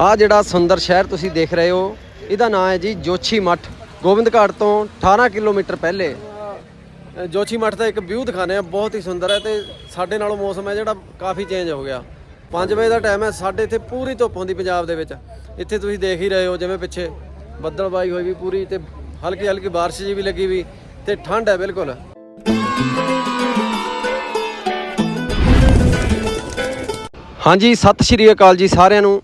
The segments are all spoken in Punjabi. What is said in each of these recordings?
ਆ ਜਿਹੜਾ ਸੁੰਦਰ ਸ਼ਹਿਰ ਤੁਸੀਂ ਦੇਖ ਰਹੇ ਹੋ ਇਹਦਾ ਨਾਮ ਹੈ ਜੀ ਜੋਛੀ ਮੱਠ। ਗੋਬਿੰਦ ਘਾਟ ਤੋਂ 18 ਕਿਲੋਮੀਟਰ ਪਹਿਲੇ। ਅ, ਜੋਛੀ ਮੱਠ ਦਾ ਇੱਕ ਵਿਊ ਦਿਖਾਣੇ ਆ ਬਹੁਤ ਹੀ ਸੁੰਦਰ ਹੈ ਤੇ ਸਾਡੇ ਨਾਲੋਂ ਮੌਸਮ ਹੈ ਜਿਹੜਾ ਕਾਫੀ ਚੇਂਜ ਹੋ ਗਿਆ। 5 ਵਜੇ ਦਾ ਟਾਈਮ ਹੈ ਸਾਡੇ ਇੱਥੇ ਪੂਰੀ ਧੁੱਪ ਹੁੰਦੀ ਪੰਜਾਬ ਦੇ ਵਿੱਚ। ਇੱਥੇ ਤੁਸੀਂ ਦੇਖ ਹੀ ਰਹੇ ਹੋ ਜਿਵੇਂ ਪਿੱਛੇ ਬੱਦਲਬਾਈ ਹੋਈ ਵੀ ਪੂਰੀ ਤੇ ਹਲਕੀ ਹਲਕੀ ਬਾਰਿਸ਼ ਜੀ ਵੀ ਲੱਗੀ ਵੀ ਤੇ ਠੰਡ ਹੈ ਬਿਲਕੁਲ। ਹਾਂਜੀ ਸਤਿ ਸ਼੍ਰੀ ਅਕਾਲ ਜੀ ਸਾਰਿਆਂ ਨੂੰ।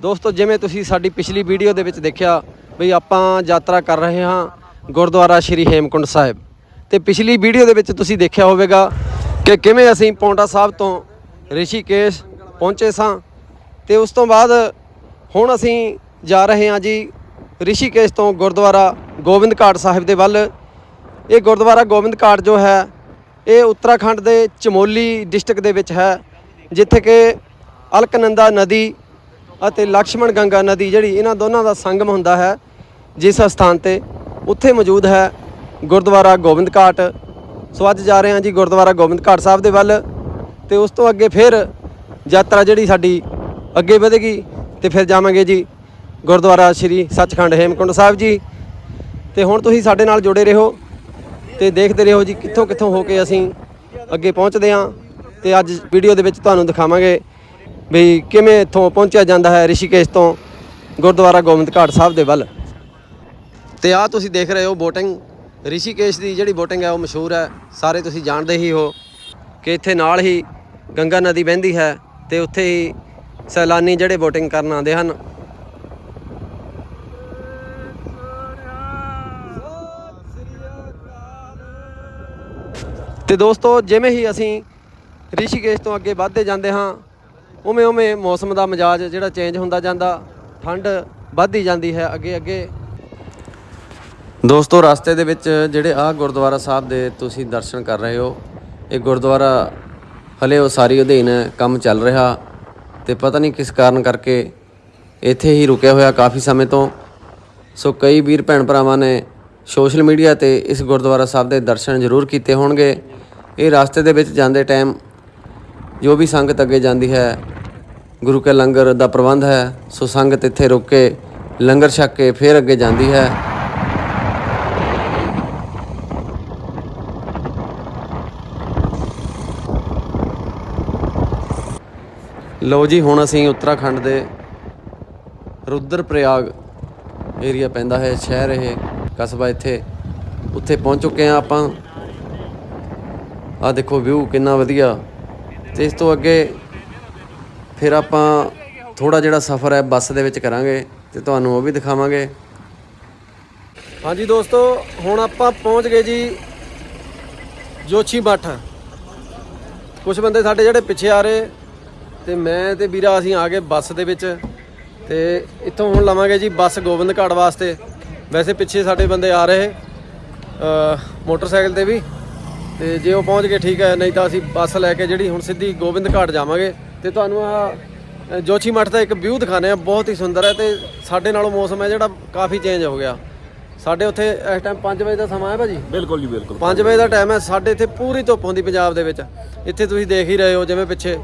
ਦੋਸਤੋ, ਜਿਵੇਂ ਤੁਸੀਂ ਸਾਡੀ ਪਿਛਲੀ ਵੀਡੀਓ ਦੇ ਵਿੱਚ ਦੇਖਿਆ ਵੀ ਆਪਾਂ ਯਾਤਰਾ ਕਰ ਰਹੇ ਹਾਂ ਗੁਰਦੁਆਰਾ ਸ਼੍ਰੀ ਹੇਮਕੁੰਡ ਸਾਹਿਬ। ਤੇ ਪਿਛਲੀ ਵੀਡੀਓ ਦੇ ਵਿੱਚ ਤੁਸੀਂ ਦੇਖਿਆ ਹੋਵੇਗਾ ਕਿ ਕਿਵੇਂ ਅਸੀਂ ਪੌਂਟਾ ਸਾਹਿਬ ਤੋਂ ਰਿਸ਼ੀਕੇਸ਼ ਪਹੁੰਚੇ ਸਾਂ ਤੇ ਉਸ ਤੋਂ ਬਾਅਦ ਹੁਣ ਅਸੀਂ ਜਾ ਰਹੇ ਹਾਂ ਜੀ ਰਿਸ਼ੀਕੇਸ਼ ਤੋਂ ਗੁਰਦੁਆਰਾ ਗੋਬਿੰਦ ਘਾਟ ਸਾਹਿਬ ਦੇ ਵੱਲ। ਇਹ ਗੁਰਦੁਆਰਾ ਗੋਬਿੰਦ ਘਾਟ ਜੋ ਹੈ, ਇਹ ਉੱਤਰਾਖੰਡ ਦੇ ਚਮੋਲੀ ਡਿਸਟ੍ਰਿਕਟ ਦੇ ਵਿੱਚ ਹੈ, ਜਿੱਥੇ ਕਿ ਅਲਕਨੰਦਾ ਨਦੀ ਅਤੇ ਲਕਸ਼ਮਣ ਗੰਗਾ ਨਦੀ ਜਿਹੜੀ ਇਹਨਾਂ ਦੋਨਾਂ ਦਾ ਸੰਗਮ ਹੁੰਦਾ ਹੈ, ਜਿਸ ਸਥਾਨ ਤੇ ਉੱਥੇ ਮੌਜੂਦ ਹੈ ਗੁਰਦੁਆਰਾ ਗੋਬਿੰਦ ਘਾਟ। ਸੋ ਅੱਜ ਜਾ ਰਹੇ ਹਾਂ ਜੀ ਗੁਰਦੁਆਰਾ ਗੋਬਿੰਦ ਘਾਟ ਸਾਹਿਬ ਦੇ ਵੱਲ ਤੇ ਉਸ ਤੋਂ ਅੱਗੇ ਫਿਰ ਯਾਤਰਾ ਜਿਹੜੀ ਸਾਡੀ ਅੱਗੇ ਵਧੇਗੀ ਤੇ ਫਿਰ ਜਾਵਾਂਗੇ ਜੀ ਗੁਰਦੁਆਰਾ ਸ਼੍ਰੀ ਸੱਚਖੰਡ ਹੇਮਕੁੰਡ ਸਾਹਿਬ ਜੀ। ਤੇ ਹੁਣ ਤੁਸੀਂ ਸਾਡੇ ਨਾਲ ਜੁੜੇ ਰਹੋ ਤੇ ਦੇਖਦੇ ਰਹੋ ਜੀ ਕਿੱਥੋਂ ਕਿੱਥੋਂ ਹੋ ਕੇ ਅਸੀਂ ਅੱਗੇ ਪਹੁੰਚਦੇ ਹਾਂ ਤੇ ਅੱਜ ਵੀਡੀਓ ਦੇ ਵਿੱਚ ਤੁਹਾਨੂੰ ਦਿਖਾਵਾਂਗੇ ਵੀ ਕਿਵੇਂ ਇੱਥੋਂ ਪਹੁੰਚਿਆ ਜਾਂਦਾ ਹੈ ਰਿਸ਼ੀਕੇਸ਼ ਤੋਂ ਗੁਰਦੁਆਰਾ ਗੋਬਿੰਦ ਘਾਟ ਸਾਹਿਬ ਦੇ ਵੱਲ? ਤੇ ਆ ਤੁਸੀਂ ਦੇਖ ਰਹੇ ਹੋ ਬੋਟਿੰਗ। ਰਿਸ਼ੀਕੇਸ਼ ਦੀ ਜਿਹੜੀ ਬੋਟਿੰਗ ਹੈ ਉਹ ਮਸ਼ਹੂਰ ਹੈ। ਸਾਰੇ ਤੁਸੀਂ ਜਾਣਦੇ ਹੀ ਹੋ ਕਿ ਇੱਥੇ ਨਾਲ ਹੀ ਗੰਗਾ ਨਦੀ ਵਹਿੰਦੀ ਹੈ ਤੇ ਉੱਥੇ ਹੀ ਸੈਲਾਨੀ ਜਿਹੜੇ ਬੋਟਿੰਗ ਕਰਨ ਆਉਂਦੇ ਹਨ। ਤੇ ਦੋਸਤੋ, ਜਿਵੇਂ ਹੀ ਅਸੀਂ ਰਿਸ਼ੀਕੇਸ਼ ਤੋਂ ਅੱਗੇ ਵੱਧਦੇ ਜਾਂਦੇ ਹਾਂ ਉਵੇਂ ਉਵੇਂ ਮੌਸਮ ਦਾ ਮਜ਼ਾਜ ਜਿਹੜਾ ਚੇਂਜ ਹੁੰਦਾ ਜਾਂਦਾ, ਠੰਡ ਵੱਧਦੀ ਜਾਂਦੀ ਹੈ ਅੱਗੇ ਅੱਗੇ। ਦੋਸਤੋ, ਰਸਤੇ ਦੇ ਵਿੱਚ ਜਿਹੜੇ ਆ ਗੁਰਦੁਆਰਾ ਸਾਹਿਬ ਦੇ ਤੁਸੀਂ ਦਰਸ਼ਨ ਕਰ ਰਹੇ ਹੋ, ਇਹ ਗੁਰਦੁਆਰਾ ਹਲੇ ਉਸਾਰੀ ਅਧੀਨ ਕੰਮ ਚੱਲ ਰਿਹਾ ਤੇ ਪਤਾ ਨਹੀਂ ਕਿਸ ਕਾਰਨ ਕਰਕੇ ਇੱਥੇ ਹੀ ਰੁਕਿਆ ਹੋਇਆ ਕਾਫੀ ਸਮੇਂ ਤੋਂ। ਸੋ ਕਈ ਵੀਰ ਭੈਣ ਭਰਾਵਾਂ ਨੇ ਸੋਸ਼ਲ ਮੀਡੀਆ ਤੇ ਇਸ ਗੁਰਦੁਆਰਾ ਸਾਹਿਬ ਦੇ ਦਰਸ਼ਨ ਜ਼ਰੂਰ ਕੀਤੇ ਹੋਣਗੇ। ਇਹ ਰਸਤੇ ਦੇ ਵਿੱਚ ਜਾਂਦੇ ਟਾਈਮ ਜੋ ਵੀ ਸੰਗਤ ਅੱਗੇ ਜਾਂਦੀ ਹੈ, ਗੁਰੂ ਕੇ ਲੰਗਰ ਦਾ ਪ੍ਰਬੰਧ ਹੈ, ਸੋ ਸੰਗਤ ਇੱਥੇ ਰੁਕ ਕੇ ਲੰਗਰ ਛਕ ਕੇ ਫਿਰ ਅੱਗੇ ਜਾਂਦੀ ਹੈ। ਲਓ ਜੀ, ਹੁਣ ਅਸੀਂ ਉੱਤਰਾਖੰਡ ਦੇ ਰੁਦਰਪ੍ਰਯਾਗ ਏਰੀਆ ਪੈਂਦਾ ਹੈ, ਸ਼ਹਿਰ ਇਹ ਕਸਬਾ ਇੱਥੇ, ਉੱਥੇ ਪਹੁੰਚ ਚੁੱਕੇ ਆ ਆਪਾਂ। ਆ ਦੇਖੋ ਵਿਊ ਕਿੰਨਾ ਵਧੀਆ। ਤੇ ਇਸ ਤੋਂ ਅੱਗੇ ਫਿਰ ਆਪਾਂ ਥੋੜਾ ਜਿਹੜਾ ਸਫ਼ਰ ਹੈ ਬੱਸ ਦੇ ਵਿੱਚ ਕਰਾਂਗੇ ਤੇ ਤੁਹਾਨੂੰ ਉਹ ਵੀ ਦਿਖਾਵਾਂਗੇ। ਹਾਂਜੀ ਦੋਸਤੋ, ਹੁਣ ਆਪਾਂ ਪਹੁੰਚ ਗਏ ਜੀ ਜੋਛੀ ਮੱਠ। ਕੁਝ ਬੰਦੇ ਸਾਡੇ ਜਿਹੜੇ ਪਿੱਛੇ ਆ ਰਹੇ ਤੇ ਮੈਂ ਤੇ ਵੀਰਾ ਅਸੀਂ ਆ ਗਏ ਬੱਸ ਦੇ ਵਿੱਚ ਤੇ ਇੱਥੋਂ ਹੁਣ ਲਵਾਂਗੇ ਜੀ ਬੱਸ ਗੋਬਿੰਦ ਘਾਟ ਵਾਸਤੇ। ਵੈਸੇ ਪਿੱਛੇ ਸਾਡੇ ਬੰਦੇ ਆ ਰਹੇ ਮੋਟਰਸਾਈਕਲ ਤੇ ਵੀ। ਤੇ ਜੇ ਉਹ ਪਹੁੰਚ ਗਏ ਠੀਕ ਹੈ ਨਹੀਂ ਤਾਂ ਅਸੀਂ ਬੱਸ ਲੈ ਕੇ ਜਿਹੜੀ ਹੁਣ ਸਿੱਧੀ ਗੋਬਿੰਦਘਾਟ ਜਾਵਾਂਗੇ। ਤੇ ਤੁਹਾਨੂੰ ਆ ਜੋਛੀ ਮੱਠ ਦਾ ਇੱਕ ਵਿਊ ਦਿਖਾਣੇ ਆ ਬਹੁਤ ਹੀ ਸੁੰਦਰ ਹੈ ਤੇ ਸਾਡੇ ਨਾਲੋਂ ਮੌਸਮ ਹੈ ਜਿਹੜਾ ਕਾਫੀ ਚੇਂਜ ਹੋ ਗਿਆ। ਸਾਡੇ ਉੱਥੇ ਇਸ ਟਾਈਮ 5 ਵਜੇ ਦਾ ਸਮਾਂ ਹੈ ਭਾਜੀ? ਬਿਲਕੁਲ ਜੀ ਬਿਲਕੁਲ। 5 ਵਜੇ ਦਾ ਟਾਈਮ ਹੈ ਸਾਡੇ ਇੱਥੇ ਪੂਰੀ ਧੁੱਪ ਹੁੰਦੀ ਪੰਜਾਬ ਦੇ ਵਿੱਚ। ਇੱਥੇ ਤੁਸੀਂ ਦੇਖ ਹੀ ਰਹੇ ਹੋ ਜਿਵੇਂ ਪਿੱਛੇ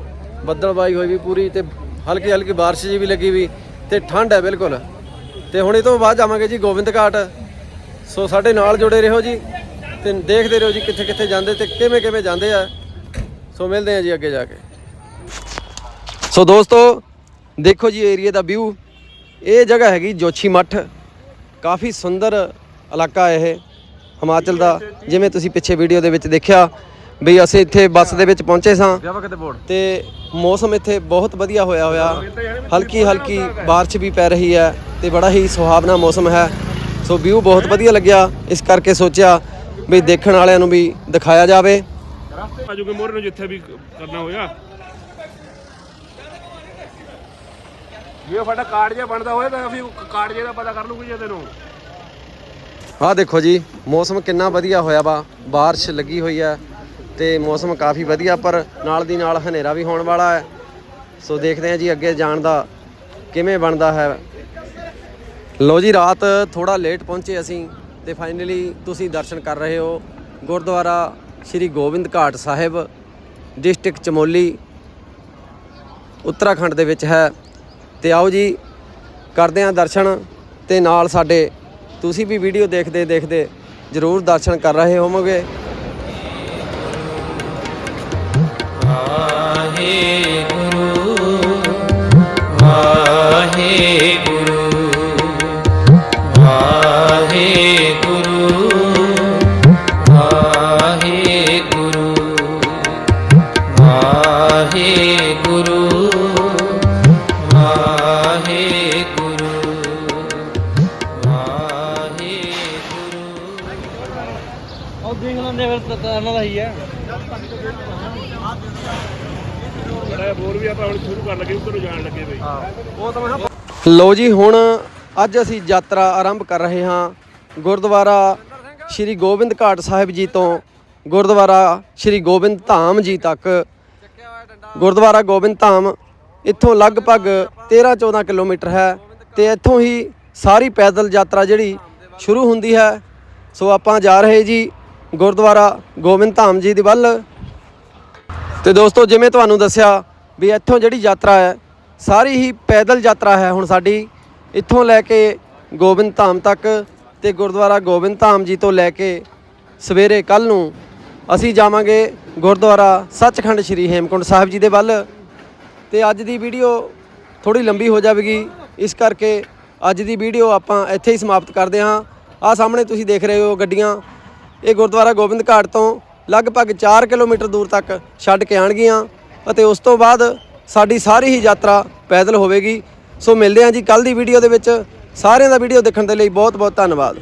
ਬੱਦਲਬਾਈ ਹੋਈ ਵੀ ਪੂਰੀ ਤੇ ਹਲਕੀ ਹਲਕੀ ਬਾਰਿਸ਼ ਜੀ ਵੀ ਲੱਗੀ ਵੀ ਤੇ ਠੰਡ ਹੈ ਬਿਲਕੁਲ। ਤੇ ਹੁਣ ਇਹ ਤੋਂ ਬਾਅਦ ਜਾਵਾਂਗੇ ਜੀ ਗੋਬਿੰਦਘਾਟ ਸੋ ਸਾਡੇ ਨਾਲ ਜੁੜੇ ਰਹੋ ਜੀ। ਤੇ ਦੇਖਦੇ ਰਹੋ ਜੀ ਕਿੱਥੇ ਕਿੱਥੇ ਜਾਂਦੇ ਤੇ ਕਿਵੇਂ ਕਿਵੇਂ ਜਾਂਦੇ ਆ। ਸੋ ਮਿਲਦੇ ਆ ਜੀ ਅੱਗੇ ਜਾ ਕੇ। ਸੋ ਦੋਸਤੋ, ਦੇਖੋ ਜੀ ਏਰੀਆ ਦਾ ਵਿਊ। ਇਹ ਜਗ੍ਹਾ ਹੈਗੀ ਜੋਛੀ ਮੱਠ। ਕਾਫੀ ਸੁੰਦਰ ਇਲਾਕਾ ਇਹ, ਹਿਮਾਚਲ ਦਾ। ਜਿਵੇਂ ਤੁਸੀਂ ਪਿੱਛੇ ਵੀਡੀਓ ਦੇ ਵਿੱਚ ਦੇਖਿਆ ਵੀ ਅਸੀਂ ਇੱਥੇ ਬੱਸ ਦੇ ਵਿੱਚ ਪਹੁੰਚੇ ਸਾਂ। ਜਾਵਾ ਤੇ ਮੌਸਮ ਇੱਥੇ ਬਹੁਤ ਵਧੀਆ ਹੋਇਆ ਹੋਇਆ। ਹਲਕੀ ਹਲਕੀ ਬਾਰਿਸ਼ ਵੀ ਪੈ ਰਹੀ ਹੈ ਤੇ ਬੜਾ ਹੀ ਸੁਹਾਵਣਾ ਮੌਸਮ ਹੈ। ਸੋ ਵਿਊ ਬਹੁਤ ਵਧੀਆ ਲੱਗਿਆ। ਇਸ ਕਰਕੇ ਸੋਚਿਆ ਵੀ ਦੇਖਣ ਵਾਲਿਆਂ ਨੂੰ ਵੀ ਦਿਖਾਇਆ ਜਾਵੇ। ਆਜੂਗੇ ਮੋਰੇ ਨੂੰ ਜਿੱਥੇ ਵੀ ਕਰਨਾ ਹੋਇਆ। ਜੇ ਸਾਡਾ ਕਾਰਡ ਜਿਹਾ ਬਣਦਾ ਹੋਇਆ ਤਾਂ ਅਸੀਂ ਕਾਰਡ ਜਿਹਾ ਦਾ ਪਤਾ ਕਰ ਲੂਗੇ ਜੇ ਤੈਨੂੰ। ਆਹ ਦੇਖੋ ਜੀ ਮੌਸਮ ਕਿੰਨਾ ਵਧੀਆ ਹੋਇਆ ਵਾ। ਬਾਰਿਸ਼ ਲੱਗੀ ਹੋਈ ਹੈ ਤੇ ਮੌਸਮ ਕਾਫੀ ਵਧੀਆ ਪਰ ਨਾਲ ਦੀ ਨਾਲ ਹਨੇਰਾ ਵੀ ਹੋਣ ਵਾਲਾ ਹੈ। ਸੋ ਦੇਖਦੇ ਹਾਂ ਜੀ ਅੱਗੇ ਜਾਣ ਦਾ ਕਿਵੇਂ ਬਣਦਾ ਹੈ। ਲੋ ਜੀ ਰਾਤ ਥੋੜਾ ਲੇਟ ਪਹੁੰਚੇ ਅਸੀਂ। ਤੇ ਫਾਈਨਲੀ ਤੁਸੀਂ ਦਰਸ਼ਨ ਕਰ ਰਹੇ ਹੋ ਗੁਰਦੁਆਰਾ ਸ਼੍ਰੀ ਗੋਬਿੰਦ ਘਾਟ ਸਾਹਿਬ, ਡਿਸਟ੍ਰਿਕਟ ਚਮੋਲੀ, ਉੱਤਰਾਖੰਡ ਦੇ ਵਿੱਚ ਹੈ। ਤੇ ਆਓ ਜੀ, ਕਰਦੇ ਹਾਂ ਦਰਸ਼ਨ ਤੇ ਨਾਲ ਸਾਡੇ, ਤੁਸੀਂ ਵੀ ਵੀਡੀਓ ਦੇਖਦੇ ਦੇਖਦੇ ਜ਼ਰੂਰ ਦਰਸ਼ਨ ਕਰ ਰਹੇ ਹੋਵੋਗੇ। ਵਾਹਿਗੁਰੂ। ਉਹ ਦੇਖ ਲੈਂਦੇ ਫਿਰ ਤਾਂ ਇਹਨਾਂ ਦਾ ਹੀ ਹੈ ਬੜਾ ਹੋਰ ਵੀ ਆਪਾਂ ਹੁਣ ਸ਼ੁਰੂ ਕਰਨ ਲੱਗੇ ਉੱਧਰ ਨੂੰ ਜਾਣ ਲੱਗੇ ਬਈ। ਲੋ ਜੀ ਹੁਣ ਅੱਜ ਅਸੀਂ ਯਾਤਰਾ ਆਰੰਭ ਕਰ ਰਹੇ ਹਾਂ ਗੁਰਦੁਆਰਾ ਸ਼੍ਰੀ ਗੋਬਿੰਦ ਘਾਟ ਸਾਹਿਬ ਜੀ ਤੋਂ। ਗੁਰਦੁਆਰਾ ਸ਼੍ਰੀ ਗੋਬਿੰਦ ਧਾਮ ਜੀ ਤੱਕ। ਗੁਰਦੁਆਰਾ ਗੋਬਿੰਦ ਧਾਮ ਇੱਥੋਂ ਲਗਭਗ 13-14 ਕਿਲੋਮੀਟਰ ਹੈ ਤੇ ਇੱਥੋਂ ਹੀ ਸਾਰੀ ਪੈਦਲ ਯਾਤਰਾ ਜਿਹੜੀ ਸ਼ੁਰੂ ਹੁੰਦੀ ਹੈ। ਸੋ ਆਪਾਂ ਜਾ ਰਹੇ ਜੀ। ਗੁਰਦੁਆਰਾ ਗੋਬਿੰਦ ਧਾਮ ਜੀ ਦੇ ਵੱਲ। ਤੇ ਦੋਸਤੋ, ਜਿਵੇਂ ਤੁਹਾਨੂੰ ਦੱਸਿਆ ਵੀ ਇੱਥੋਂ ਜਿਹੜੀ ਯਾਤਰਾ ਹੈ, ਸਾਰੀ ਹੀ ਪੈਦਲ ਯਾਤਰਾ ਹੈ ਹੁਣ ਸਾਡੀ। ਇੱਥੋਂ ਲੈ ਕੇ ਗੋਬਿੰਦ ਧਾਮ ਤੱਕ ਤੇ ਗੁਰਦੁਆਰਾ ਗੋਬਿੰਦ ਧਾਮ ਜੀ ਤੋਂ ਲੈ ਕੇ ਸਵੇਰੇ ਕੱਲ ਨੂੰ ਅਸੀਂ ਜਾਵਾਂਗੇ ਗੁਰਦੁਆਰਾ ਸੱਚਖੰਡ ਸ੍ਰੀ ਹੇਮਕੁੰਟ ਸਾਹਿਬ ਜੀ ਦੇ ਵੱਲ। ਤੇ ਅੱਜ ਦੀ ਵੀਡੀਓ ਥੋੜੀ ਲੰਬੀ ਹੋ ਜਾਵੇਗੀ। ਇਸ ਕਰਕੇ ਅੱਜ ਦੀ ਵੀਡੀਓ ਆਪਾਂ ਇੱਥੇ ਹੀ ਸਮਾਪਤ ਕਰਦੇ ਹਾਂ। ਆ ਸਾਹਮਣੇ ਤੁਸੀਂ ਦੇਖ ਰਹੇ ਹੋ ਗੱਡੀਆਂ। ਇਹ ਗੁਰਦੁਆਰਾ ਗੋਬਿੰਦ ਘਾਟ ਤੋਂ ਲਗਭਗ 4 ਕਿਲੋਮੀਟਰ ਦੂਰ ਤੱਕ ਛੱਡ ਕੇ ਆਣਗੀਆਂ ਅਤੇ ਉਸ ਤੋਂ ਬਾਅਦ ਸਾਡੀ ਸਾਰੀ ਹੀ ਯਾਤਰਾ ਪੈਦਲ ਹੋਵੇਗੀ। ਸੋ ਮਿਲਦੇ ਹਾਂ ਜੀ ਕੱਲ ਦੀ ਵੀਡੀਓ ਦੇ ਵਿੱਚ। ਸਾਰਿਆਂ ਦਾ ਵੀਡੀਓ ਦੇਖਣ ਦੇ ਲਈ ਬਹੁਤ ਬਹੁਤ ਧੰਨਵਾਦ।